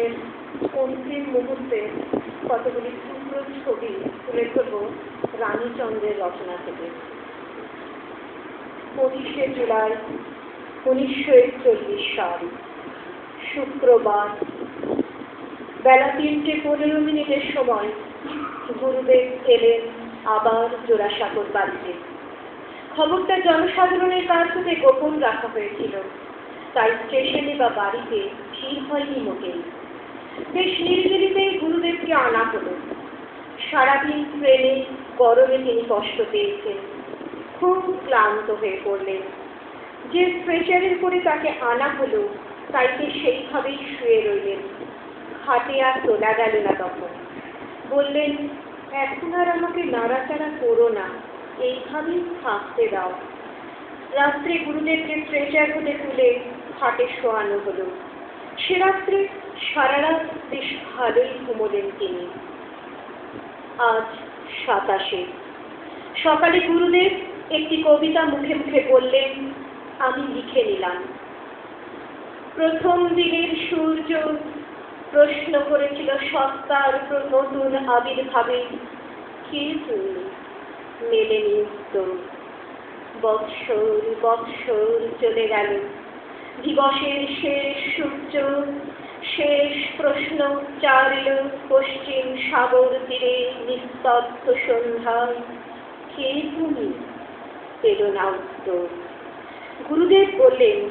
জীবনের অন্তিম মুহূর্তে কতগুলি টুকরো ছবি তুলে ধরব রানীচন্দ্রের রচনা থেকে। পঁচিশে জুলাই, উনিশশো একচল্লিশ সাল, শুক্রবার। বেলা তিনটে পনেরো মিনিটের সময় গুরুদেব এলেন আবার জোড়াসাগর বাড়িতে। খবরটা জনসাধারণের কাছ থেকে গোপন রাখা হয়েছিল। তাই স্টেশনে বা বাড়িতে ভিড় হয়নি মোটেই। বেশ নিরিবিলিতে গুরুদেবকে আনা হলো। সারাদিন ট্রেনে গরমে তিনি কষ্ট পেয়েছেন। খুব ক্লান্ত হয়ে পড়লেন। যে স্ট্রেচারের করে তাকে আনা হলো তাইতে সেইভাবেই শুয়ে রইলেন। হাতে আর তোলা গেল না তখন। বললেন, এখন আর আমাকে নাড়াচাড়া করো না, এইভাবেই থাকতে দাও। রাত্রে গুরুদেবকে স্ট্রেচার হতে তুলে খাটে শোয়ানো হলো। সে রাত্রে সারা রাত বেশ ভালোই ঘুমোলেন তিনি। আজ সাতাশে। সকালে গুরুদেব একটি কবিতা মুখে মুখে বললেন, আমি লিখে নিলাম। প্রথম দিনের সূর্য প্রশ্ন করেছিল সত্তার নতুন আবির্ভাবে, কে তুমি? মেলেনি উত্তর বৎসর বৎসর চলে গেল। দিবসের শেষ সূর্য শেষ প্রশ্ন চারিল পশ্চিম সাগর তীরে নিস্তব্ধ সন্ধ্যায়। কে তুমি? পেল না উত্তর গুরুদেব বললেন,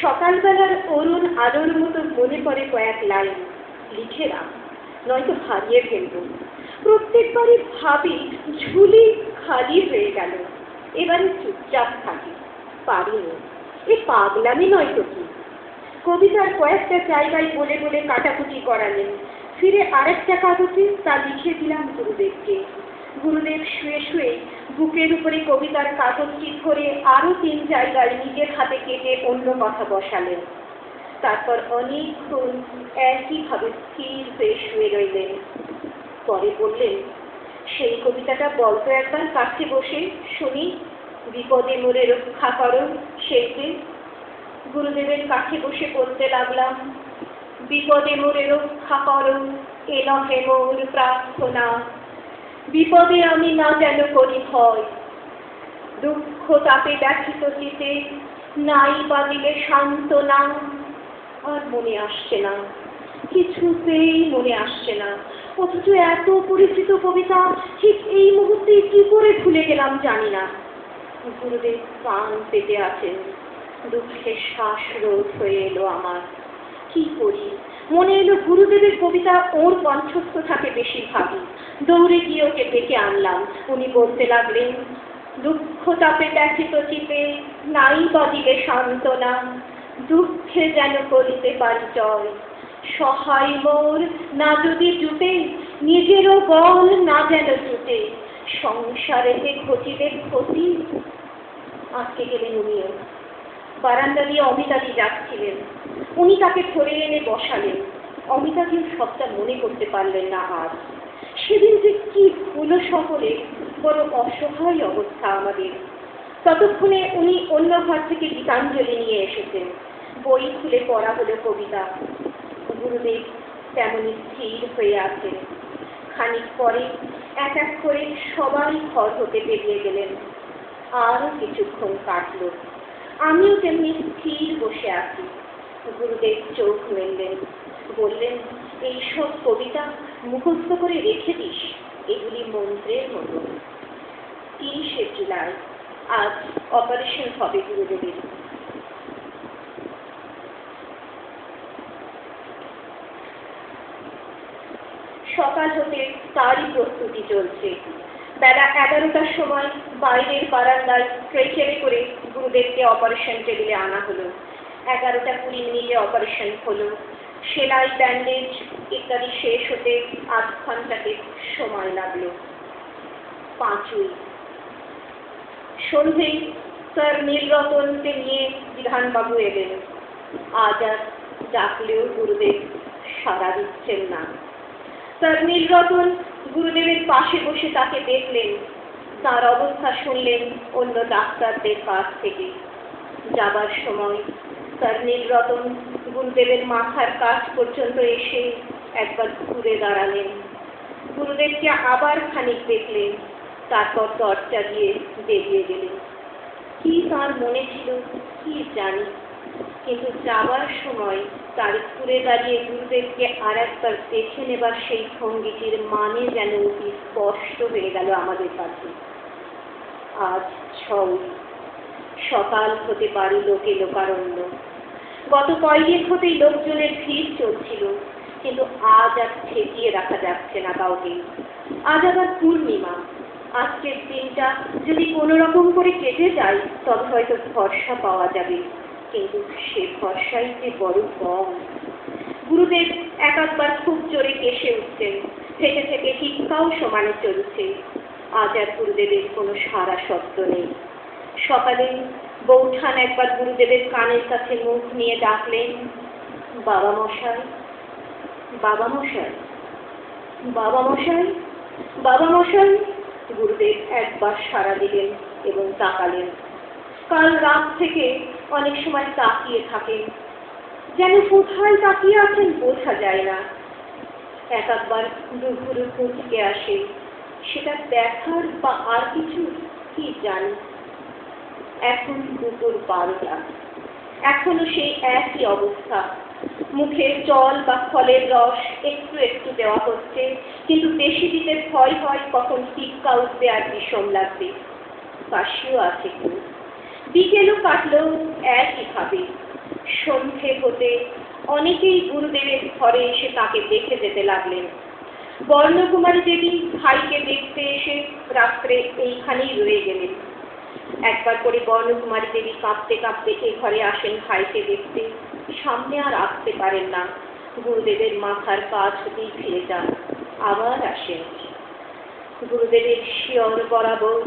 সকালবেলার অরুণ আলোর মতো মনে পড়ে কয়েক লাইন। লিখে রাখ, নয়তো হারিয়ে ফেলব। প্রত্যেকবারই ভাবি ঝুলি খালি হয়ে গেল। এবারে চুপচাপ থাকি। পারিনি। এ পাগলামি নয় তো কি? কবিতার কয়েকটা জায়গায় বলে বলে কাটাকুটি করালেন। ফিরে আরেকটা কাগজে তা লিখে দিলাম গুরুদেবকে। গুরুদেব শুয়ে শুয়ে বুকের উপরে কবিতার কাগজটি ধরে আরও তিন জায়গায় নিজের হাতে কেটে অন্য কথা বসালেন। তারপর অনেকক্ষণ একইভাবে স্থির হয়ে শুয়ে রইলেন। পরে বললেন, সেই কবিতাটা বলতো একবার কাছে বসে, শুনি। বিপদে মোরে রক্ষা করো সেইতে গুরুদেবের কাছে বসে বলতে লাগলাম, বিপদে মোরে রক্ষা করো, এ নহে মোর প্রার্থনা। বিপদে আমি না যেন করি ভয়। দুঃখ তাপে ব্যথিত চিতে নাই বা দিলে শান্ত না। আর মনে আসছে না, কিছুতেই মনে আসছে না। অথচ এত পরিচিত কবিতা, ঠিক এই মুহূর্তে কি করে ভুলে গেলাম জানি না। গুরুদেব প্রাণ পেতে আছেন। দুঃখের শ্বাস রোধ হয়ে এলো আমার। কি করি? মনে এলো গুরুদেবের কবিতা ওর কণ্ঠস্থ থাকে বেশিরভাগই। দৌড়ে গিয়ে ওকে ডেকে আনলাম। উনি বলতে লাগলেন, দুঃখ তাপে ব্যথিত চিপে, নাই বাদিলে সান্ত্বনা। দুঃখে যেন করিতে পারি জয়। সহায় মোর না যদি জুটে, নিজেরও বল না যেন জুটে। সংসারেতে ঘটিলে ক্ষতি। আজকে গেলেন উনিও। বারান্দা দিয়ে অমিতাদি যাচ্ছিলেন। উনি তাকে ধরে এনে বসালেন। অমিতাদিও সবটা মনে করতে পারলেন না আর। সেদিন যে কি হলো শহরে বড় অসহায় অবস্থা আমাদের। ততক্ষণে উনি অন্য ঘর থেকে গীতাঞ্জলি নিয়ে এসেছেন। বই খুলে পড়া হলো কবিতা। গুরুদেব তেমনই স্থির হয়ে আছেন। খানিক পরে এক এক করে সবাই ঘর হতে বেরিয়ে গেলেন। আরও কিছুক্ষণ কাটল। আমিও তেমনি স্থির বসে আছি। গুরুদেব চোখ মেললেন। বললেন এইসব কবিতা মুখস্থ করে রেখে দিস। এগুলি মন্ত্রের মতো। তিরিশে জুলাই, আজ অপারেশন হবে গুরুদেবের। সকাল হতে তারই প্রস্তুতি চলছে। বেলা এগারোটার সময় বাইরের বারান্দায় স্ট্রেচারে করে গুরুদেবকে অপারেশন টেবিলে আনা হলো। এগারোটা কুড়ি মিনিটে অপারেশন হলো। সেলাই ব্যান্ডেজ ইত্যাদি শেষ হতে আধ ঘন্টাতে সময় লাগল। পাঁচই। সন্ধেই স্যার নীলরতনকে নিয়ে বিধানবাবু এলেন। আজ আর ডাকলেও গুরুদেব সাড়া দিচ্ছেন না। স্যার নীলরতন গুরুদেবের পাশে বসে তাকে দেখলেন। তার অবস্থা শুনলেন অন্য ডাক্তারদের কাছ থেকে। যাবার সময় স্যার নীলরতন গুরুদেবের মাথার কাছ পর্যন্ত এসে একবার ঘুরে দাঁড়ালেন। গুরুদেবকে আবার খানিক দেখলেন, তারপর দরজা দিয়ে বেরিয়ে গেলেন। কি তার মনে ছিল, কি জানি। কিন্তু যাবার সময় তার ঘুরে দাঁড়িয়ে গুরুদেবকে আর একবার দেখে নেবার সেই সঙ্গীটির মানে যেন অতি স্পষ্ট হয়ে গেল আমাদের কাছে। আজ ছৌ সকাল হতে পারে লোকে লোকারণ্য গত কয়েক হতেই লোকজনের ভিড় চলছিল, কিন্তু আজ আর ঠেকিয়ে রাখা যাচ্ছে না কাউকে। আজ আবার পূর্ণিমা। আজকের দিনটা যদি কোনো রকম করে কেটে যায়, তবে হয়তো ভরসা পাওয়া যাবে। কিন্তু সে ভরসাই যে বড় কম গুরুদেব এক একবার খুব জোরে কেসে উঠছেন থেকে থেকে হিক্কাও সমানে চলছে। আজ আর গুরুদেবের কোনো সারা শব্দ নেই। সকালে বৌঠান একবার গুরুদেবের কানের কাছে মুখ নিয়ে ডাকলেন, বাবা মশাই বাবা মশাই বাবা মশাই বাবা মশাই। গুরুদেব একবার সাড়া দিলেন এবং তাকালেন। কাল রাত থেকে অনেক সময় তাকিয়ে থাকেন যেন কোথায় তাকিয়ে আছেন বোঝা যায় না। এক একবার দুপুরে কুঁচকে আসে। সেটা দেখার বা আর কিছু কি জানি? এখন দুপুর বারোটা। এখনও সেই একই অবস্থা। মুখে জল বা ফলের রস একটু একটু দেওয়া হচ্ছে, কিন্তু বেশি দিতে ভয় হয় কখন টিক্কা উঠবে আর বিষম লাগবে। কাশিও আছে খুব বিকেলও কাটলেও একইভাবে সন্ধে হতে অনেকেই গুরুদেবের ঘরে এসে তাকে দেখে যেতে লাগলেন। বর্ণকুমারী দেবী ভাইকে দেখতে এসে রাত্রে এইখানেই রয়ে গেলেন। একবার করে বর্ণকুমারী দেবী কাঁপতে কাঁপতে এ ঘরে আসেন ভাইকে দেখতে। সামনে আর আসতে পারেন না। গুরুদেবের মাথার কাজ হতেই ফিরে যান। আবার আসেন। গুরুদেবের শিয়র বরাবর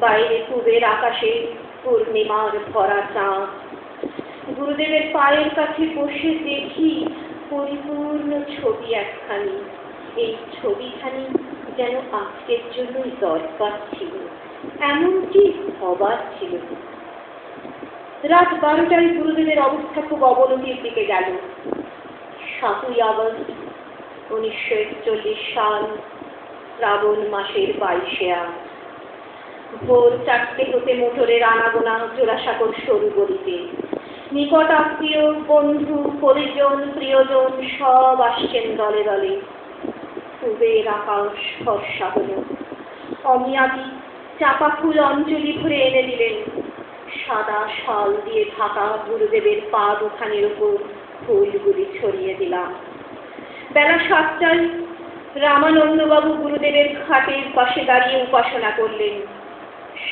বাইরে পূবের আকাশে পূর্ণিমার ভরা চাঁদ গুরুদেবের পায়ের কাছে বসে দেখি পরিপূর্ণ ছবি একখানি। এই ছবিখানি যেন আজকের জন্যই দরকার ছিল, এমনকি হবার ছিল। রাত বারোটায় গুরুদেবের অবস্থা খুব অবনতির দিকে গেল। সাতই আগস্ট, উনিশশো একচল্লিশ সাল, শ্রাবণ মাসের বাইশে আগ ভোর চারটে হতে মোটরের আনাগোনা জোড়াসাঁকোর সরু গলিতে। নিকট আত্মীয়, বন্ধু, পরিজন, প্রিয়জন সব আসছেন দলে দলে। পূবের আকাশ ফর্সা হল। অমিয়াদি চাপা ফুল অঞ্জলি ভরে এনে দিলেন। সাদা শাল দিয়ে ঢাকা গুরুদেবের পা দুখানের উপর ফুলগুলি ছড়িয়ে দিলাম। বেলা সাতটায় রামানন্দবাবু গুরুদেবের খাটের পাশে দাঁড়িয়ে উপাসনা করলেন।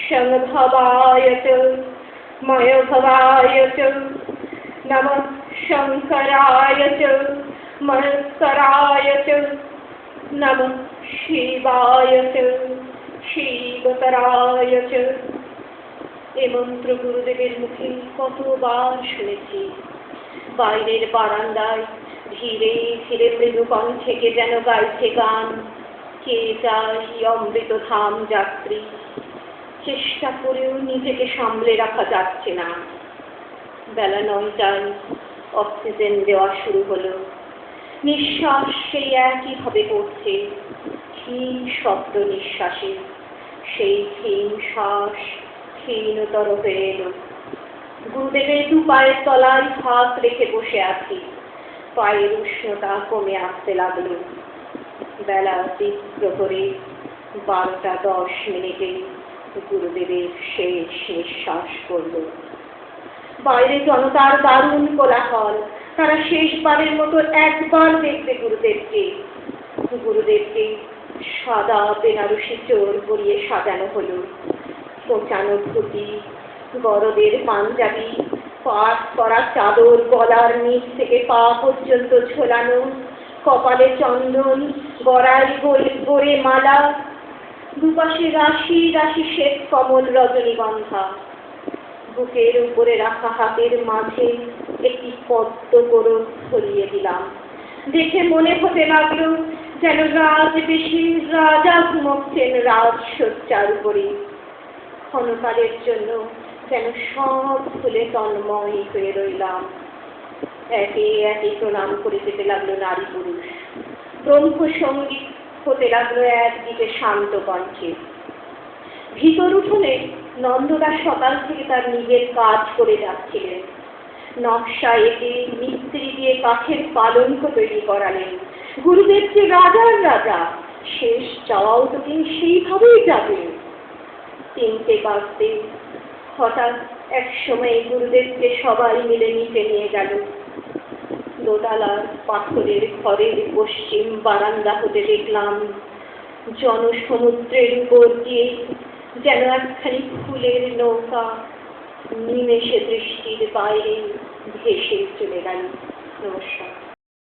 शङ्भवाय च मयभवाय च नमः शङ्कराय च मयस्कराय च नमः शिवाय च শিবতরায় চ এ মন্ত্র গুরুদেবের মুখে কতবার শুনেছি বাইরের বারান্দায় ধীরে ধীরে মৃদু কণ্ঠেকে যেন গাইছে গান কে চাই অমৃত ধাম যাত্রী চেষ্টা করেও নিজেকে সামলে রাখা যাচ্ছে না। বেলা নয়টায় অক্সিজেন দেওয়া শুরু হলো। নিঃশ্বাস সেই একইভাবে করছে, ক্ষীণ শব্দ নিঃশ্বাসে। সেই ক্ষীণ শ্বাস ক্ষীণতর হয়ে এলো। গুরুদেবের দু পায়ের তলায় হাত রেখে বসে আছি। পায়ের উষ্ণতা কমে আসতে লাগল। বেলা তীব্র করে বারোটা দশ মিনিটে গুরুদেবের শেষ নিঃশ্বাস পড়ল। বাইরে জনতার দারুণ কোলাহল। তারা শেষবারের মতো একবার দেখবে গুরুদেবকে। গুরুদেবকে সাদা বেনারসি চোর পরিয়ে সাজানো হলো। কোঁচানো ধুতি, বড়দের পাঞ্জাবি, পাট করা চাদর, গলার নিচ থেকে পা পর্যন্ত ঝোলানো, কপালে চন্দন, গড়াই গড়ে মালা দুপাশে রাশি রাশি শ্বেত কমল রজনীগন্ধা। বুকের উপরে রাখা হাতের মাঝে একটি পদ্ম করণ ছড়িয়ে দিলাম। দেখে মনে হতে লাগল যেন রাজ বেশি রাজা ঘুমোচ্ছেন রাজ সজ্জার উপরে। ক্ষণকালের জন্য যেন সব ফুলে তন্ময় হয়ে রইলাম। একে একে প্রণাম করে যেতে লাগল নারী পুরুষ। ব্রহ্ম সংগীত হতে লাগল একদিকে শান্ত কণ্ঠে। ভিতর উঠোনে নন্দদাস সকাল থেকে তার নিজের কাজ করে যাচ্ছিলেন। নকশা এঁকে মিস্ত্রি দিয়ে কাঠের পালঙ্ক তৈরি করালেন। গুরুদেব যে রাজার রাজা, শেষ যাওয়াও তো তিনি সেইভাবেই যাবেন। তিনটে বাজতে হঠাৎ এক সময় গুরুদেবকে সবাই মিলে নিচে নিয়ে গেল। দোতলার পাথরের ঘরের পশ্চিম বারান্দা হতে দেখলাম। জনসমুদ্রের উপর দিয়ে যেন একখানি ফুলের নৌকা নিমেষে দৃষ্টির বাইরে ভেসে চলে গেল। নমস্কার।